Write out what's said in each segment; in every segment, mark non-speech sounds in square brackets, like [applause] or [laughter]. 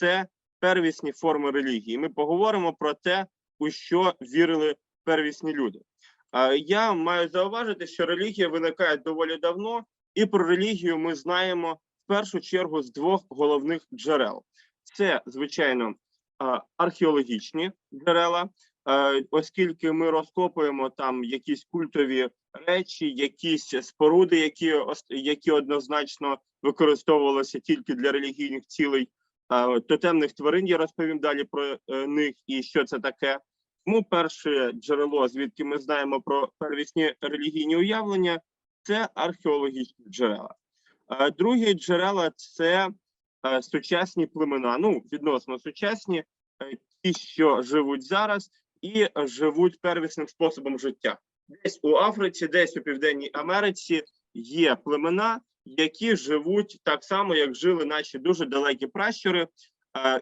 це первісні форми релігії. Ми поговоримо про те, у що вірили первісні люди. Я маю зауважити, що релігія виникає доволі давно, і про релігію ми знаємо в першу чергу з двох головних джерел: це, звичайно, археологічні джерела, оскільки ми розкопуємо там якісь культові речі, якісь споруди, які які однозначно використовувалися тільки для релігійних цілей. Е, Тотемних тварин я розповім далі про е, них і що це таке. Тому перше джерело, звідки ми знаємо про первісні релігійні уявлення, це археологічні джерела. Е, Другі джерела це е, сучасні племена. Ну, відносно сучасні, е, ті, що живуть зараз, і е, живуть первісним способом життя. Десь у Африці, десь у Південній Америці є племена, які живуть так само, як жили наші дуже далекі пращури,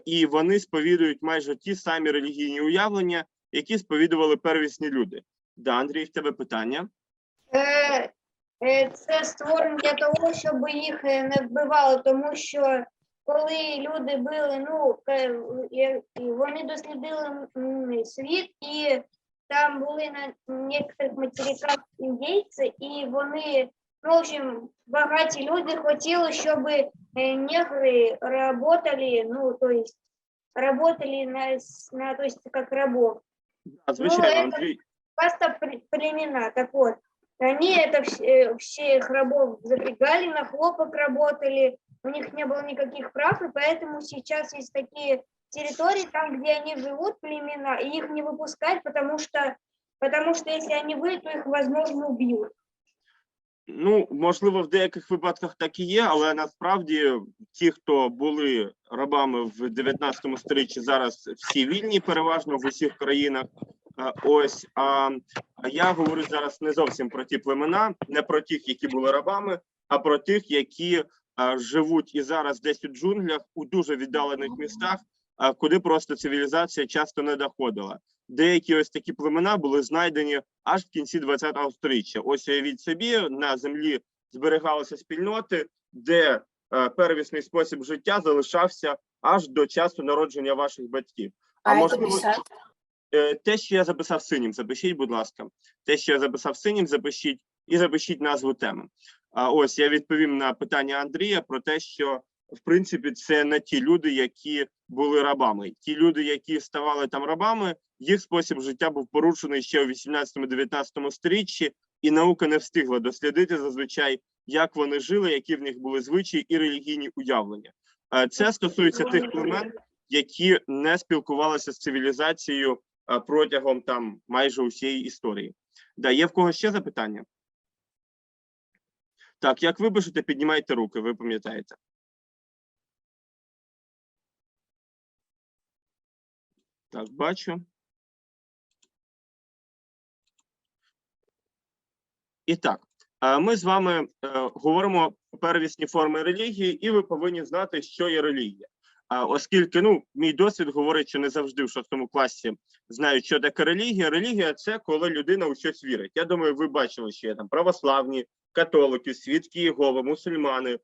і вони сповідують майже ті самі релігійні уявлення, які сповідували первісні люди. Да, Андрій, в тебе питання. Е, е, Це створено для того, щоб їх е, не вбивали, тому що коли люди били, ну вони дослідили світ, і там були на некоторих материках індійці, і вони, ну, в общем, багаті люди хотіли, щоб е, негри работали, ну, то есть работали на, с- на то есть как рабов. А, звичайно, це- Андрій. Каста пр- племена, так вот, они это все, всех рабов запрягали, на хлопок работали, у них не было никаких прав, и поэтому сейчас есть такие территории, там, где они живут, племена, и их не выпускать, потому что, потому что если они выйдут, то их, возможно, убьют. Ну, можливо, в деяких випадках так і є, але насправді ті, хто були рабами в 19 сторіччі, зараз всі вільні, переважно в усіх країнах. Е, Ось а я говорю зараз не зовсім про ті племена, не про тих, які були рабами, а про тих, які е, живуть і зараз десь у джунглях, у дуже віддалених містах, е, куди просто цивілізація часто не доходила. Деякі ось такі племена були знайдені аж в кінці 20-го сторіччя. Ось уявіть собі, на землі зберігалися спільноти, де е, первісний спосіб життя залишався аж до часу народження ваших батьків. А А, можливо. Е, те, що я записав синім, запишіть, будь ласка. Те, що я записав синім, запишіть і запишіть назву теми. А ось я відповім на питання Андрія про те, що в принципі це не ті люди, які були рабами. Ті люди, які ставали там рабами, їх спосіб життя був порушений ще у 18-19 сторіччі, і наука не встигла дослідити зазвичай, як вони жили, які в них були звичаї і релігійні уявлення. Е, Це стосується тих племен, які не спілкувалися з цивілізацією протягом там майже усієї історії. Да, є в кого ще запитання? Так, як ви пишете, піднімайте руки, ви пам'ятаєте. Так, бачу. І так, е, ми з вами е, говоримо про первісні форми релігії, і ви повинні знати, що є релігія. Оскільки ну, мій досвід говорить, що не завжди в шостому класі знають, що таке релігія. Релігія це коли людина у щось вірить. Я думаю, ви бачили, що є там православні, католики, свідки Єгови, мусульмани,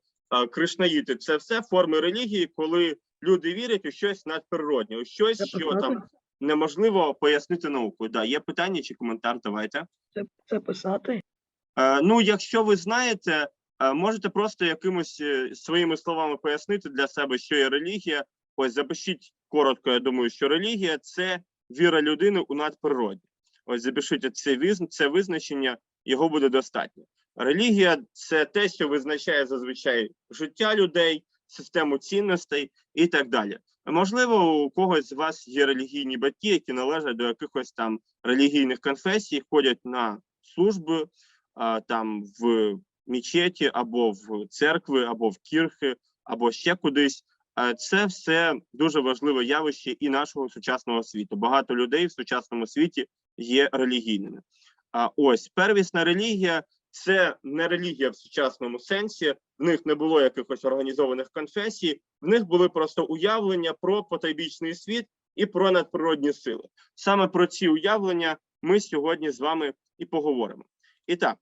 кришнаїти. Це все форми релігії, коли люди вірять у щось надприроднє, у щось, Це що писати? там неможливо пояснити наукою. Да, є питання чи коментар? Давайте. Це, це писати? Е, Ну, якщо ви знаєте, е, можете просто якимось е, своїми словами пояснити для себе, що є релігія. Ось запишіть коротко. Я думаю, що релігія це віра людини у надприродні. Ось запишіть це визн- це визначення, його буде достатньо. Релігія це те, що визначає зазвичай життя людей, систему цінностей і так далі. Можливо, у когось з вас є релігійні батьки, які належать до якихось там релігійних конфесій, ходять на служби там в мечеті, або в церкви, або в кірхи, або ще кудись. Це все дуже важливе явище і нашого сучасного світу. Багато людей в сучасному світі є релігійними. А ось первісна релігія це не релігія в сучасному сенсі. В них не було якихось організованих конфесій, в них були просто уявлення про потайбічний світ і про надприродні сили. Саме про ці уявлення ми сьогодні з вами і поговоримо. І так,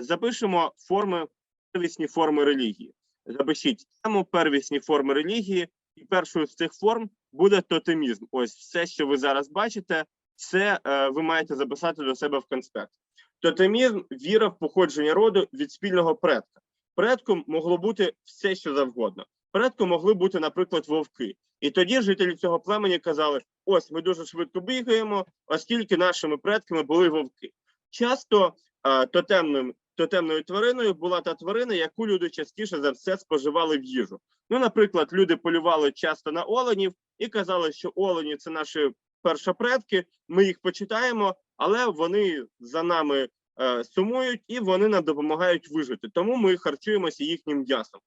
запишемо форми, первісні форми релігії. Запишіть тему первісні форми релігії, І першою з цих форм буде тотемізм. Ось все, що ви зараз бачите, це е, ви маєте записати до себе в конспект. Тотемізм віра в походження роду від спільного предка. Предком могло бути все, що завгодно. Предком могли бути, наприклад, вовки. І тоді жителі цього племені казали: ось ми дуже швидко бігаємо, оскільки нашими предками були вовки. Часто е, тотемним, тотемною твариною була та тварина, яку люди частіше за все споживали в їжу. Ну, наприклад, люди полювали часто на оленів і казали, що олені це наші першопредки, ми їх почитаємо, але вони за нами сумують і вони нам допомагають вижити. Тому ми харчуємося їхнім м'ясом.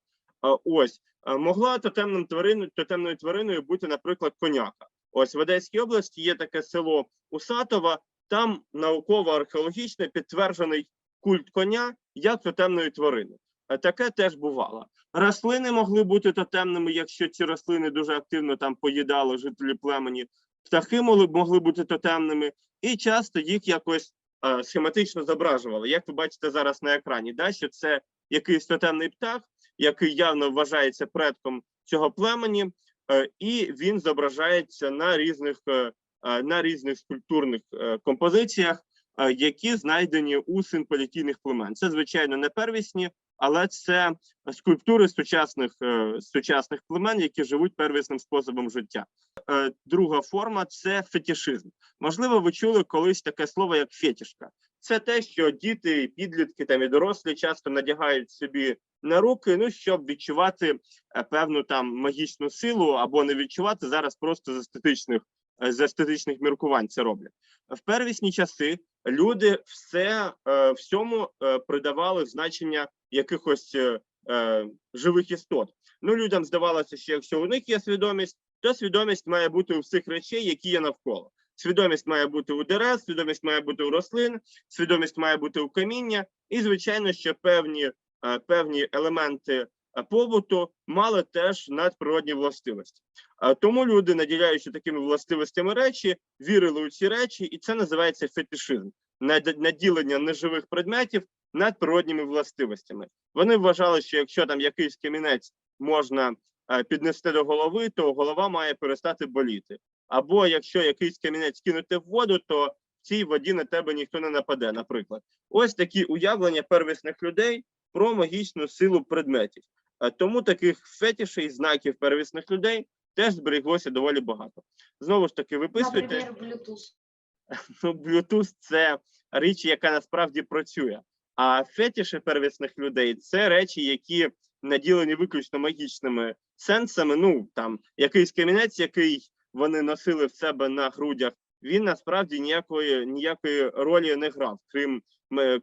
Е, ось е, могла тотемним твариною, тотемною твариною бути, наприклад, коняка. Ось в Одеській області є таке село Усатова. Там науково-археологічно підтверджений культ коня як тотемної тварини. Е, Таке теж бувало. Рослини могли бути тотемними, якщо ці рослини дуже активно там поїдали жителі племені. Птахи могли, могли бути тотемними, і часто їх якось е, схематично зображували. Як ви бачите зараз на екрані, да, що це якийсь тотемний птах, який явно вважається предком цього племені, е, і він зображається на різних, е, е, на різних скульптурних е, композиціях, е, які знайдені у симполітійних племен. Це, звичайно, не первісні, але це скульптури сучасних, е, сучасних племен, які живуть первісним способом життя. Е, Друга форма це фетішизм. Можливо, ви чули колись таке слово, як фетішка. Це те, що діти, підлітки там і дорослі часто надягають собі на руки, ну щоб відчувати е, певну там магічну силу або не відчувати зараз просто з естетичних з естетичних міркувань це роблять. В первісні часи люди все е, всьому е, придавали значення якихось е, живих істот. Ну людям здавалося, що якщо у них є свідомість, то свідомість має бути у всіх речей, які є навколо. Свідомість має бути у дерев, свідомість має бути у рослин, свідомість має бути у каміння, і звичайно, що певні, певні елементи побуту мали теж надприродні властивості. Е, Тому люди, наділяючи такими властивостями речі, вірили у ці речі, і це називається фетишизм над- наділення неживих предметів надприродніми властивостями. Вони вважали, що якщо там якийсь камінець можна е, піднести до голови, то голова має перестати боліти. Або якщо якийсь камінець кинути в воду, то в цій воді на тебе ніхто не нападе. Наприклад, ось такі уявлення первісних людей про магічну силу предметів. Е, Тому таких фетішей, знаків первісних людей теж зберіглося доволі багато. Знову ж таки, виписуйте. Например, Bluetooth. [laughs] Ну, Bluetooth – це річ, яка насправді працює. А фетіші первісних людей це речі, які наділені виключно магічними сенсами. Ну там якийсь камінець, який вони носили в себе на грудях, він насправді ніякої ніякої ролі не грав, крім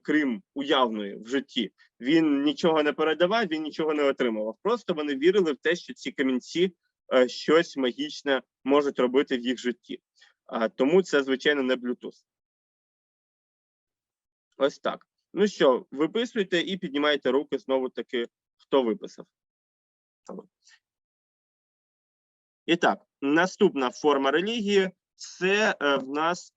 крім уявної в житті. Він нічого не передавав, він нічого не отримував. Просто вони вірили в те, що ці камінці е, щось магічне можуть робити в їх житті. Тому це, звичайно, не Bluetooth. Ось так. Ну що, виписуйте і піднімайте руки знову таки, хто виписав. І так, наступна форма релігії це е, в нас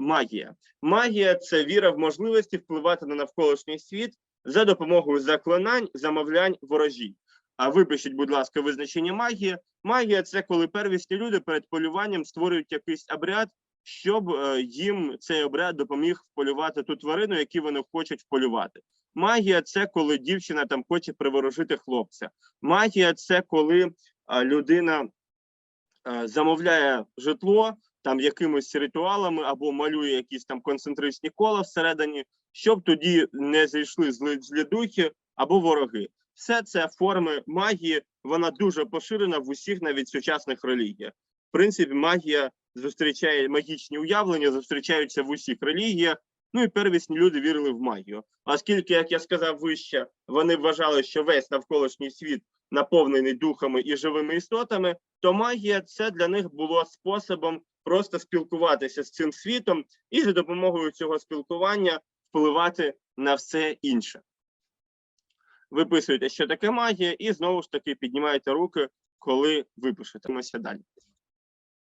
магія. Магія це віра в можливості впливати на навколишній світ за допомогою заклинань, замовлянь, ворожінь. А випишіть, будь ласка, визначення магії. Магія це коли первісні люди перед полюванням створюють якийсь обряд, щоб е, їм цей обряд допоміг вполювати ту тварину, яку вони хочуть вполювати. Магія це коли дівчина там хоче приворожити хлопця. Магія це коли людина замовляє житло там якимись ритуалами або малює якісь там концентричні кола всередині, щоб тоді не зайшли злі, злі духи або вороги. Все це форми магії, вона дуже поширена в усіх навіть сучасних релігіях. В принципі, магія зустрічає магічні уявлення, зустрічаються в усіх релігіях. Ну і первісні люди вірили в магію. Оскільки, як я сказав вище, вони вважали, що весь навколишній світ наповнений духами і живими істотами, то магія це для них було способом просто спілкуватися з цим світом і за допомогою цього спілкування впливати на все інше. Виписуєте, що таке магія, і знову ж таки піднімаєте руки, коли випишете. Мося далі.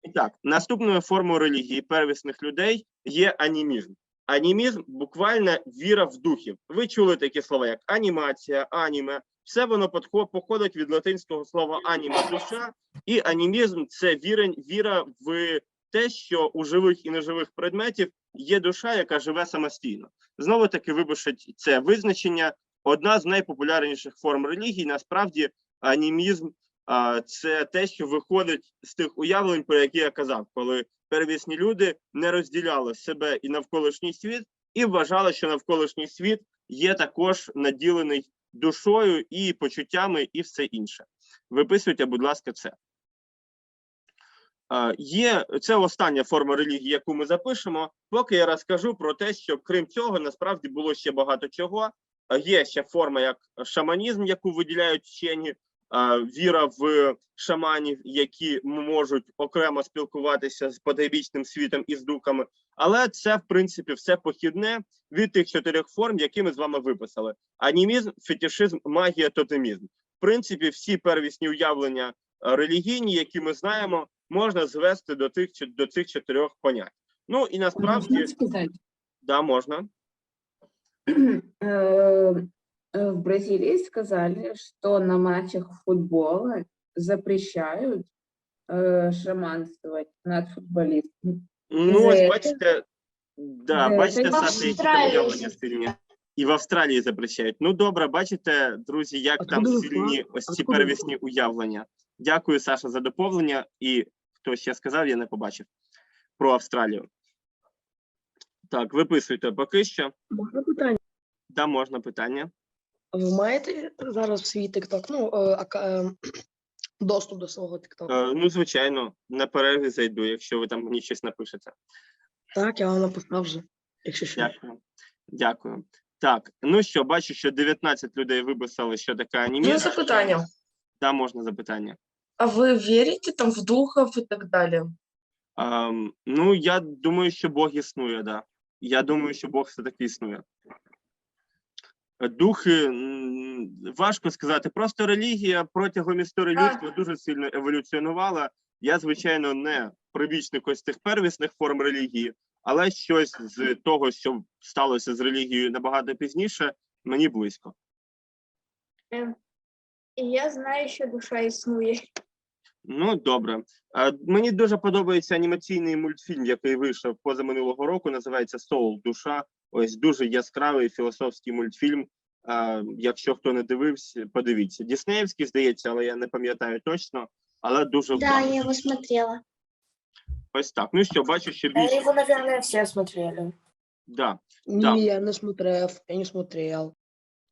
І так, наступною формою релігії первісних людей є анімізм. Анімізм буквально віра в духів. Ви чули такі слова, як анімація, аніме. Все воно походить від латинського слова аніма душа, і анімізм це вірень, віра в те, що у живих і неживих предметів є душа, яка живе самостійно. Знову таки випишуть це визначення. Одна з найпопулярніших форм релігії. Насправді, анімізм це те, що виходить з тих уявлень, про які я казав, коли первісні люди не розділяли себе і навколишній світ, і вважали, що навколишній світ є також наділений душою і почуттями, і все інше. Виписуйте, будь ласка, це. Є це остання форма релігії, яку ми запишемо. Поки я розкажу про те, що крім цього, насправді було ще багато чого. Є ще форма як шаманізм, яку виділяють вчені, віра в шаманів, які можуть окремо спілкуватися з потайбічним світом і з духами. Але це, в принципі, все похідне від тих чотирьох форм, які ми з вами виписали: анімізм, фетишизм, магія, тотемізм. В принципі, всі первісні уявлення релігійні, які ми знаємо, можна звести до тих чо- до цих чотирьох понять. Ну і насправді Можно сказать? да, можна. [clears throat] Э, э, В Бразилии сказали, что на матчах футбола запрещают э, шаманствовать над футболистами. Ну, за ось це- бачите, да, за бачите, це- Саша, які там Австралії уявлення ще сильні. І в Австралії запрещають. Ну добре, бачите, друзі, як там Откуда ви сильні знали? ось ці Откуда ви первісні уявлення. Дякую, Саша, за доповнення. І хто ще сказав, я не побачив про Австралію. Так, виписуйте поки що. Можна питання? Да, можна питання. Ви маєте зараз свій TikTok, ну, е, ака- е, доступ до свого TikTok? Е, ну, звичайно, на перерві зайду, якщо ви там мені щось напишете. Так, я вам написав вже, якщо що. Дякую. Дякую. Так, ну що, бачу, що 19 людей виписали, що таке У анімізм. меня запитання. Да, можна запитання. А ви вірите там в духов і так далі? Ем, ну, я думаю, що Бог існує, да. Я думаю, що Бог все-таки існує. Е, Духи важко сказати. Просто релігія протягом історії людства дуже сильно еволюціонувала. Я, звичайно, не прибічник ось цих первісних форм релігії, але щось з того, що сталося з релігією набагато пізніше, мені близько. І я знаю, що душа існує. Ну, добре. Е, Мені дуже подобається анімаційний мультфільм, який вийшов позаминулого року. Називається Соул Душа. Ось дуже яскравий філософський мультфільм. Е, Якщо хто не дивився, подивіться. Діснеївський, здається, але я не пам'ятаю точно. Але дуже Да, вдалий. я его смотрела. ось так. Ну що, бачу, що більше. Его, наверное, все смотрели. Да. Ні, Так. я не смотрел, я не смотрел.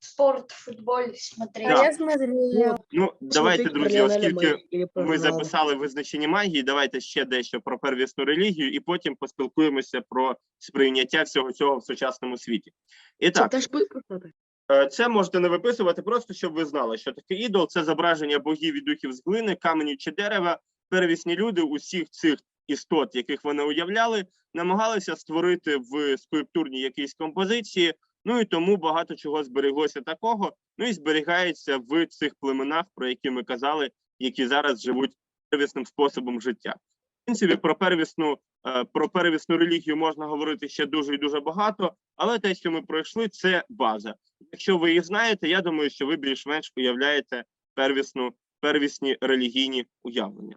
Спорт, футболь Да. я смотрела. Ну, давайте, друзі, оскільки ми записали визначення магії, давайте ще дещо про первісну релігію, і потім поспілкуємося про сприйняття всього цього в сучасному світі. І Це теж писати? Е, Це можете не виписувати, просто щоб ви знали, що таке ідол це зображення богів і духів з глини, каменю чи дерева. Первісні люди усіх цих істот, яких вони уявляли, намагалися створити в скульптурній якійсь композиції. Ну і тому багато чого збереглося такого. Ну і зберігається в цих племенах, про які ми казали, які зараз живуть первісним способом життя. В принципі, про первісну е, про первісну релігію можна говорити ще дуже і дуже багато, але те, що ми пройшли, це база. Якщо ви їх знаєте, я думаю, що ви більш-менш уявляєте первісну, первісні релігійні уявлення.